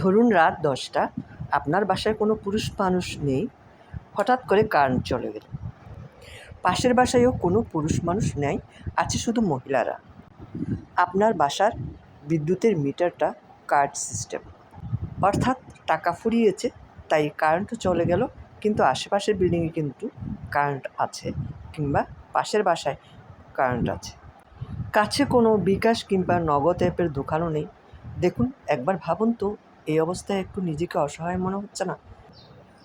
ধরুন রাত দশটা, আপনার বাসায় কোনো পুরুষ মানুষ নেই, হঠাৎ করে কারেন্ট চলে গেল। পাশের বাসায়ও কোনো পুরুষ মানুষ নেই, আছে শুধু মহিলারা। আপনার বাসার বিদ্যুতের মিটারটা কার্ড সিস্টেম। অর্থাৎ টাকা ফুরিয়েছে, তাই কারেন্টও চলে গেল, কিন্তু আশেপাশের বিল্ডিংয়ে কিন্তু কারেন্ট আছে, কিংবা পাশের বাসায় কারেন্ট আছে। কাছে কোনো বিকাশ কিংবা নগদ অ্যাপের দোকানও নেই দেখুন, একবার ভাবুন তো, এই অবস্থায় একটু নিজেকে অসহায় মনে হচ্ছে না?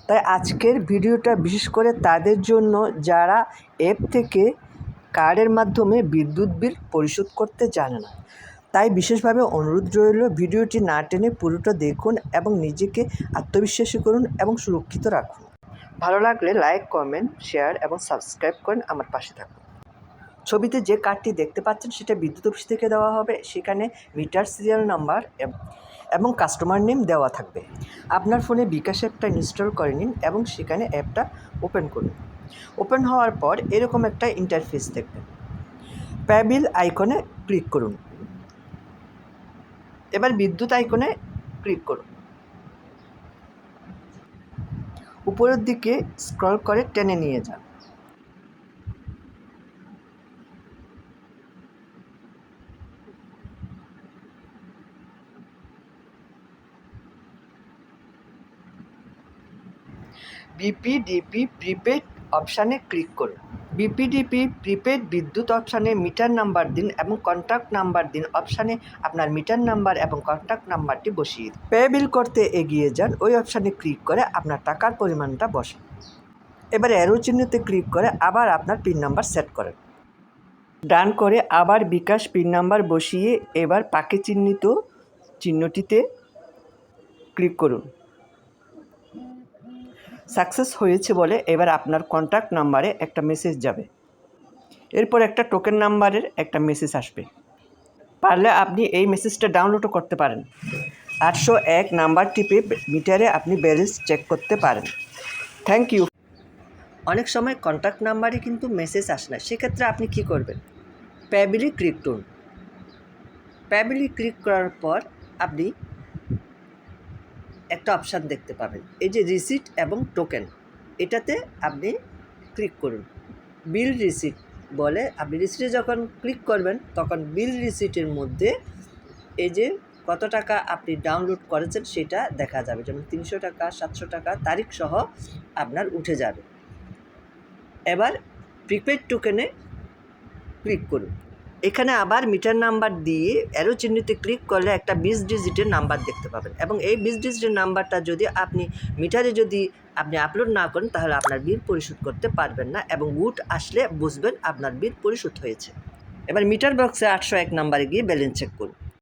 তাই আজকের ভিডিওটা বিশেষ করে তাদের জন্য যারা অ্যাপ থেকে কার্ডের মাধ্যমে বিদ্যুৎ বিল পরিশোধ করতে জানে না, তাই বিশেষভাবে অনুরোধ রইল ভিডিওটি না টেনে পুরোটা দেখুন এবং নিজেকে আত্মবিশ্বাসী করুন এবং সুরক্ষিত রাখুন। ভালো লাগলে লাইক কমেন্ট শেয়ার এবং সাবস্ক্রাইব করেন আমার পাশে থাকুন। ছবিতে যে কার্ডটি দেখতে পাচ্ছেন সেটা বিদ্যুৎ অফিস থেকে দেওয়া হবে। সেখানে মিটার সিরিয়াল নাম্বার এবং কাস্টমার নেম দেওয়া থাকবে। আপনার ফোনে বিকাশ অ্যাপটা ইনস্টল করে নিন এবং সেখানে অ্যাপটা ওপেন করুন। ওপেন হওয়ার পর এরকম একটা ইন্টারফেস দেখবেন। প্যাবিল আইকনে ক্লিক করুন। এবার বিদ্যুৎ আইকনে ক্লিক করুন। উপরের দিকে স্ক্রল করে টেনে নিয়ে যান। বিপিডিপি প্রিপেড অপশানে ক্লিক করুন। বিপিডিপি প্রিপেড বিদ্যুৎ অপশানে মিটার নাম্বার দিন এবং কন্ট্যাক্ট নাম্বার দিন অপশানে আপনার মিটার নাম্বার এবং কন্ট্যাক্ট নাম্বারটি বসিয়ে দিন। পে বিল করতে এগিয়ে যান, ওই অপশানে ক্লিক করে আপনার টাকার পরিমাণটা বসান এবার অ্যারো চিহ্নতে ক্লিক করে আবার আপনার পিন নাম্বার সেট করেন। ডান করে আবার বিকাশ পিন নাম্বার বসিয়ে এবার পাকে চিহ্নিত চিহ্নটিতে ক্লিক করুন। সাকসেস হয়েছে বলে এবার আপনার কন্ট্যাক্ট নাম্বারে একটা মেসেজ যাবে। এরপর একটা টোকেন নাম্বারের একটা মেসেজ আসবে। পারলে আপনি এই মেসেজটা ডাউনলোডও করতে পারেন। আটশো এক নাম্বার টিপে মিটারে আপনি ব্যালেন্স চেক করতে পারেন। থ্যাংক ইউ অনেক সময় কন্ট্যাক্ট নাম্বারে কিন্তু মেসেজ আসে না। সেক্ষেত্রে আপনি কি করবেন? প্যাবিলি ক্লিক করুন। প্যাবিলি ক্লিক করার পর আপনি একটা অপশান দেখতে পাবেন। এই যে রিসিট এবং টোকেন এটাতে আপনি ক্লিক করুন। বিল রিসিট বলে, আপনি রিসিটে যখন ক্লিক করবেন, তখন বিল রিসিটের মধ্যে এই যে কত টাকা আপনি ডাউনলোড করেছেন, সেটা দেখা যাবে। যেমন তিনশো টাকা, সাতশো টাকা, তারিখ সহ আপনার উঠে যাবে। এবার প্রিপেড টোকেনে ক্লিক করুন। এখানে আবার মিটার নাম্বার দিয়ে অ্যারো চিহ্নিতে ক্লিক করলে একটা বিশ ডিজিটের নাম্বার দেখতে পাবেন। এবং এই বিশ ডিজিটের নাম্বারটা যদি আপনি মিটারে যদি আপনি আপলোড না করেন, তাহলে আপনার বিল পরিশোধ করতে পারবেন না এবং উট আসলে বুঝবেন আপনার বিল পরিশোধ হয়েছে। এবার মিটার বক্সে আটশো এক নাম্বারে গিয়ে ব্যালেন্স চেক করুন।